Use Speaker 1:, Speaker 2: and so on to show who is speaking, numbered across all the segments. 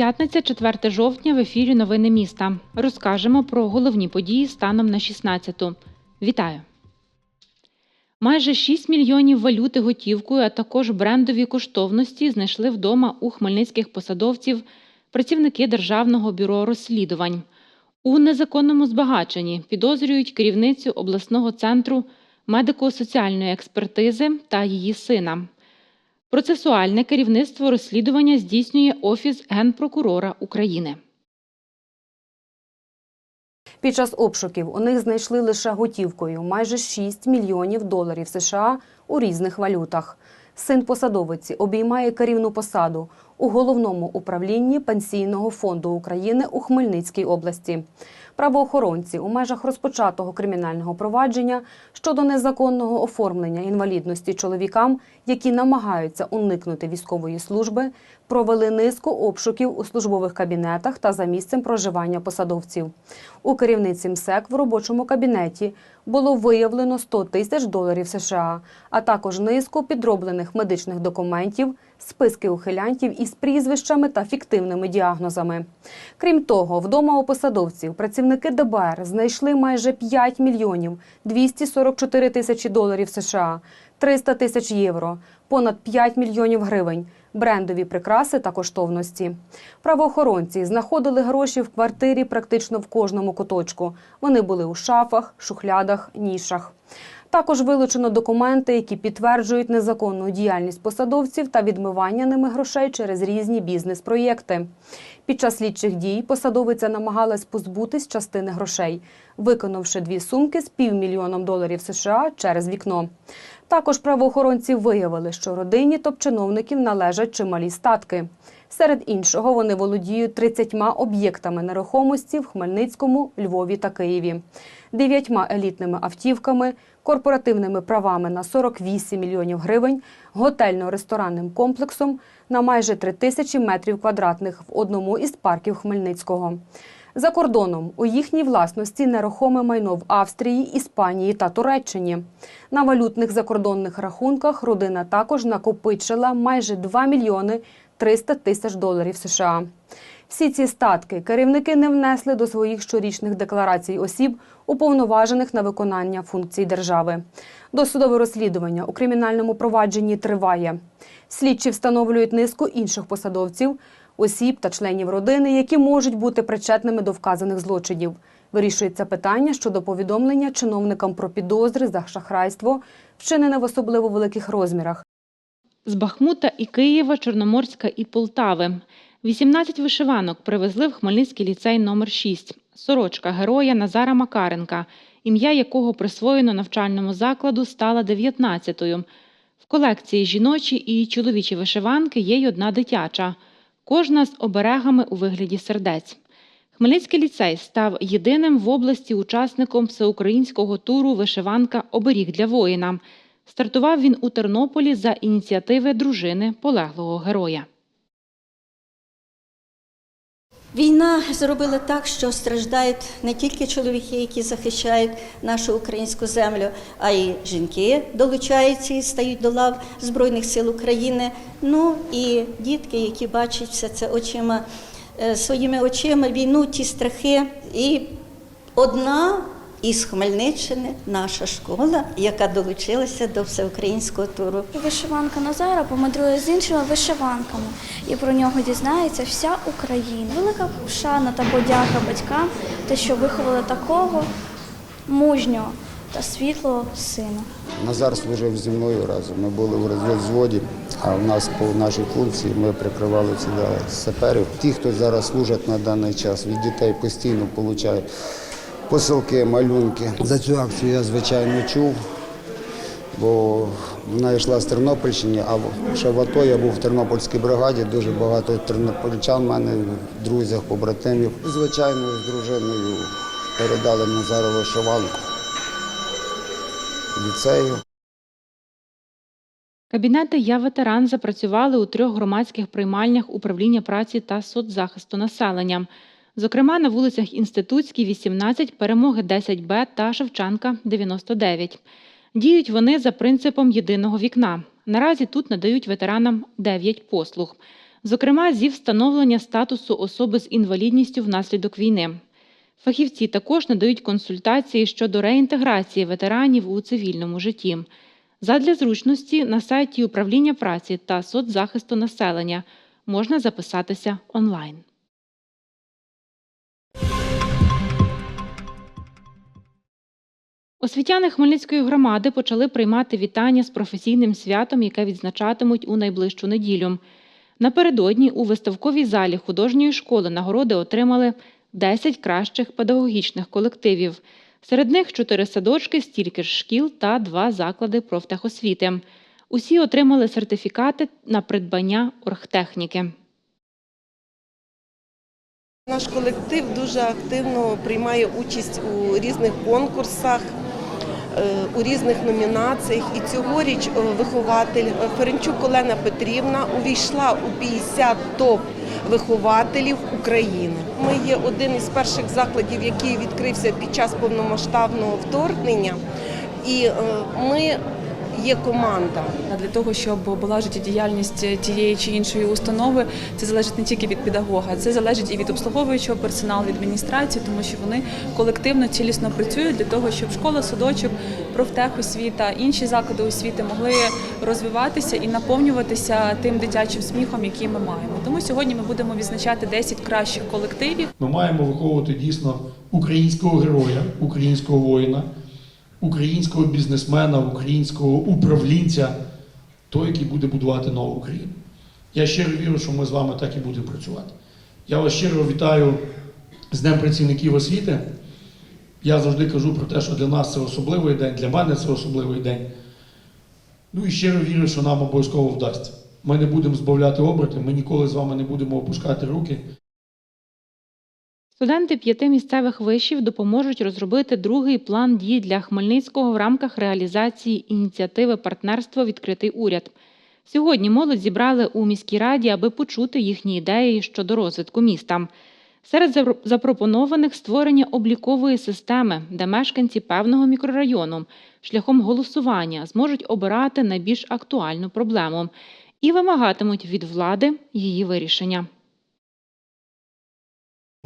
Speaker 1: П'ятниця, 4 жовтня, в ефірі Новини міста. Розкажемо про головні події станом на 16-ту. Вітаю! Майже 6 мільйонів валюти готівкою, а також брендові коштовності знайшли вдома у хмельницьких посадовців працівники Державного бюро розслідувань. У незаконному збагаченні підозрюють керівницю обласного центру медико-соціальної експертизи та її сина. Процесуальне керівництво розслідування здійснює Офіс Генпрокурора України.
Speaker 2: Під час обшуків у них знайшли лише готівкою майже 6 мільйонів доларів США у різних валютах. Син посадовиці обіймає керівну посаду у головному управлінні Пенсійного фонду України у Хмельницькій області. Правоохоронці у межах розпочатого кримінального провадження щодо незаконного оформлення інвалідності чоловікам, які намагаються уникнути військової служби, провели низку обшуків у службових кабінетах та за місцем проживання посадовців. У керівниці МСЕК в робочому кабінеті було виявлено 100 тисяч доларів США, а також низку підроблених медичних документів, списки ухилянтів із прізвищами та фіктивними діагнозами. Крім того, вдома у посадовців працівники ДБР знайшли майже 5 мільйонів 244 тисячі доларів США, 300 тисяч євро, понад 5 мільйонів гривень, брендові прикраси та коштовності. Правоохоронці знаходили гроші в квартирі практично в кожному куточку. Вони були у шафах, шухлядах, нішах. Також вилучено документи, які підтверджують незаконну діяльність посадовців та відмивання ними грошей через різні бізнес-проєкти. Під час слідчих дій посадовиця намагалась позбутись частини грошей, виконавши дві сумки з півмільйоном доларів США через вікно. Також правоохоронці виявили, що родині топ-чиновників належать чималі статки. Серед іншого, вони володіють 30 об'єктами нерухомості в Хмельницькому, Львові та Києві, дев'ятьма елітними автівками, корпоративними правами на 48 мільйонів гривень, готельно-ресторанним комплексом на майже 3 тисячі метрів квадратних в одному із парків Хмельницького. За кордоном у їхній власності нерухоме майно в Австрії, Іспанії та Туреччині. На валютних закордонних рахунках родина також накопичила майже 2 мільйони 300 тисяч доларів США. Всі ці статки керівники не внесли до своїх щорічних декларацій осіб, уповноважених на виконання функцій держави. Досудове розслідування у кримінальному провадженні триває. Слідчі встановлюють низку інших посадовців, осіб та членів родини, які можуть бути причетними до вказаних злочинів. Вирішується питання щодо повідомлення чиновникам про підозри за шахрайство, вчинене в особливо великих розмірах.
Speaker 1: З Бахмута і Києва, Чорноморська і Полтави. 18 вишиванок привезли в Хмельницький ліцей номер 6 Сорочка героя Назара Макаренка, ім'я якого присвоєно навчальному закладу стала 19-ю. В колекції жіночі і чоловічі вишиванки є й одна дитяча, кожна з оберегами у вигляді сердець. Хмельницький ліцей став єдиним в області учасником всеукраїнського туру Вишиванка Оберіг для воїна. Стартував він у Тернополі за ініціативи дружини полеглого героя.
Speaker 3: Війна зробила так, що страждають не тільки чоловіки, які захищають нашу українську землю, а й жінки долучаються і стають до лав Збройних сил України. Ну і дітки, які бачать все це очима е, своїми очима, війну, ті страхи. І одна із Хмельниччини, наша школа, яка долучилася до всеукраїнського туру.
Speaker 4: Вишиванка Назара помандрує з іншими вишиванками, і про нього дізнається вся Україна. Велика шана та подяка батькам, те, що виховали такого мужнього та світлого сина.
Speaker 5: Назар служив зі мною разом. Ми були в розвзводі, а в нас по нашій функції ми прикривали сюди саперів. Ті, хто зараз служать на даний час, від дітей постійно отримують посилки, малюнки. За цю акцію я звичайно чув, бо вона йшла з Тернопільщини, а ще в АТО я був в Тернопільській бригаді, дуже багато тернопільчан, в мене друзів, побратимів. Звичайно, з дружиною передали Назару вишиванку ліцею.
Speaker 1: Кабінети Я ветеран запрацювали у трьох громадських приймальнях управління праці та соцзахисту населення. Зокрема, на вулицях Інститутській 18, Перемоги 10Б та Шевченка 99. Діють вони за принципом єдиного вікна. Наразі тут надають ветеранам 9 послуг. Зокрема, зі встановлення статусу особи з інвалідністю внаслідок війни. Фахівці також надають консультації щодо реінтеграції ветеранів у цивільному житті. Задля зручності на сайті управління праці та соцзахисту населення можна записатися онлайн. Освітяни Хмельницької громади почали приймати вітання з професійним святом, яке відзначатимуть у найближчу неділю. Напередодні у виставковій залі художньої школи нагороди отримали 10 кращих педагогічних колективів. Серед них чотири садочки, стільки ж шкіл та два заклади профтехосвіти. Усі отримали сертифікати на придбання оргтехніки.
Speaker 6: Наш колектив дуже активно приймає участь у різних конкурсах, у різних номінаціях. І цьогоріч е, вихователь е, Ференчук Олена Петрівна увійшла у 50 топ вихователів України. Ми є один із перших закладів, який відкрився під час повномасштабного вторгнення, і е, ми є команда.
Speaker 7: Для того, щоб була життєдіяльність тієї чи іншої установи, це залежить не тільки від педагога, це залежить і від обслуговуючого персоналу, від адміністрації, тому що вони колективно цілісно працюють для того, щоб школа, садочок, профтехосвіта, інші заклади освіти могли розвиватися і наповнюватися тим дитячим сміхом, який ми маємо. Тому сьогодні ми будемо відзначати 10 кращих колективів.
Speaker 8: Ми маємо виховувати дійсно українського героя, українського воїна, українського бізнесмена, українського управлінця, той, який буде будувати нову Україну. Я щиро вірю, що ми з вами так і будемо працювати. Я вас щиро вітаю з Днем працівників освіти. Я завжди кажу про те, що для нас це особливий день, для мене це особливий день. Ну і щиро вірю, що нам обов'язково вдасться. Ми не будемо збавляти оберти, ми ніколи з вами не будемо опускати руки.
Speaker 1: Студенти п'яти місцевих вишів допоможуть розробити другий план дій для Хмельницького в рамках реалізації ініціативи партнерство Відкритий уряд. Сьогодні молодь зібрали у міській раді, аби почути їхні ідеї щодо розвитку міста. Серед запропонованих створення облікової системи, де мешканці певного мікрорайону шляхом голосування зможуть обирати найбільш актуальну проблему і вимагатимуть від влади її вирішення.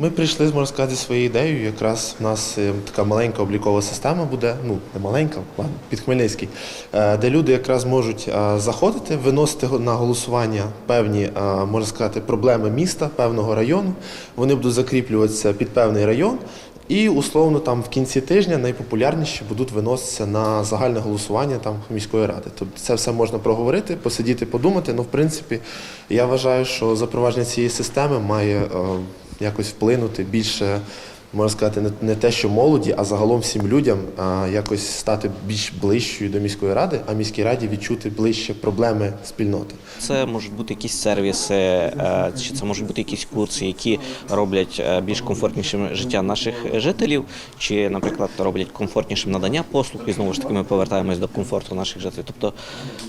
Speaker 9: Ми прийшли, можна сказати, зі своєю ідеєю. Якраз в нас е, така маленька облікова система буде, ну не маленька, ладно, під Хмельницький, е, де люди якраз можуть е, заходити, виносити на голосування певні, можна сказати, проблеми міста, певного району. Вони будуть закріплюватися під певний район. І условно там в кінці тижня найпопулярніші будуть виноситися на загальне голосування там міської ради. Тобто це все можна проговорити, посидіти, подумати. Ну, в принципі, я вважаю, що запровадження цієї системи має якось вплинути більше, можна сказати, не, те, що молоді, а загалом всім людям якось стати більш ближчою до міської ради, а міській раді відчути ближче проблеми спільноти.
Speaker 10: Це можуть бути якісь сервіси, е, чи це можуть бути якісь курси, які роблять е, більш комфортнішим життя наших жителів, чи, наприклад, роблять комфортнішим надання послуг, і знову ж таки ми повертаємось до комфорту наших жителів. Тобто,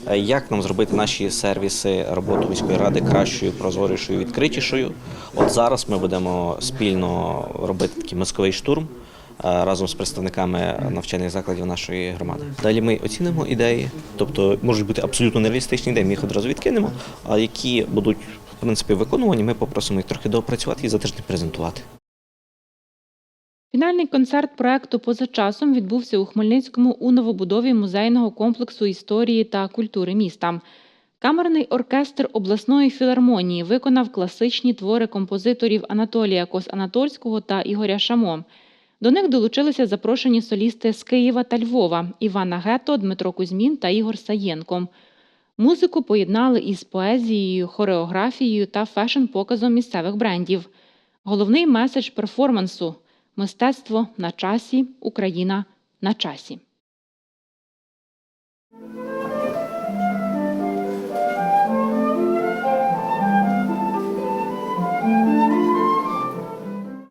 Speaker 10: е, як нам зробити наші сервіси, роботу міської ради кращою, прозорішою, відкритішою? От зараз ми будемо спільно робити такий мозковий штурм. Разом з представниками навчальних закладів нашої громади. Далі ми оцінимо ідеї, тобто можуть бути абсолютно нереалістичні ідеї, ми їх одразу відкинемо, а які будуть в принципі виконувані, ми попросимо їх трохи доопрацювати і за тиждень презентувати.
Speaker 1: Фінальний концерт проекту поза часом відбувся у Хмельницькому у новобудові музейного комплексу історії та культури міста. Камерний оркестр обласної філармонії виконав класичні твори композиторів Анатолія Кос-Анатольського та Ігоря Шамо. До них долучилися запрошені солісти з Києва та Львова Івана Гето, Дмитро Кузьмін та Ігор Саєнко. Музику поєднали із поезією, хореографією та фешн-показом місцевих брендів. Головний меседж перформансу Мистецтво на часі, Україна на часі.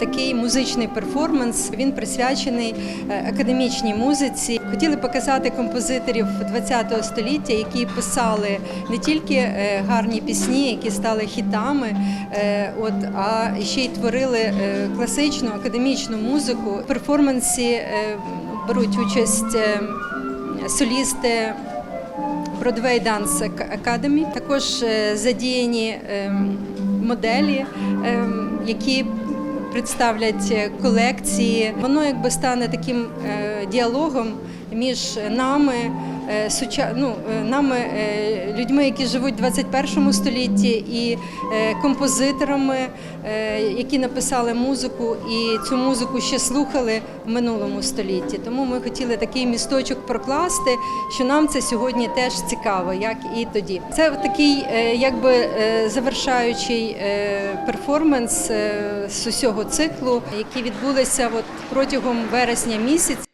Speaker 11: Такий музичний перформанс він присвячений е, академічній музиці Хотіли показати композиторів ХХ століття, які писали не тільки е, гарні пісні, які стали хітами, е, от, а ще й творили класичну академічну музику. В перформансі беруть участь солісти Broadway Dance Academy. Також задіяні ем, моделі, ем, які представлять е, колекції. Воно якби стане таким е, діалогом між нами, ну, е, нами, е, людьми, які живуть в 21 столітті, і е, композиторами, е, які написали музику, і цю музику ще слухали в минулому столітті. Тому ми хотіли такий місточок прокласти, що нам це сьогодні теж цікаво, як і тоді. Це такий, е, якби е, завершаючий е, перформанс е, з усього циклу, які відбулися от протягом вересня місяця.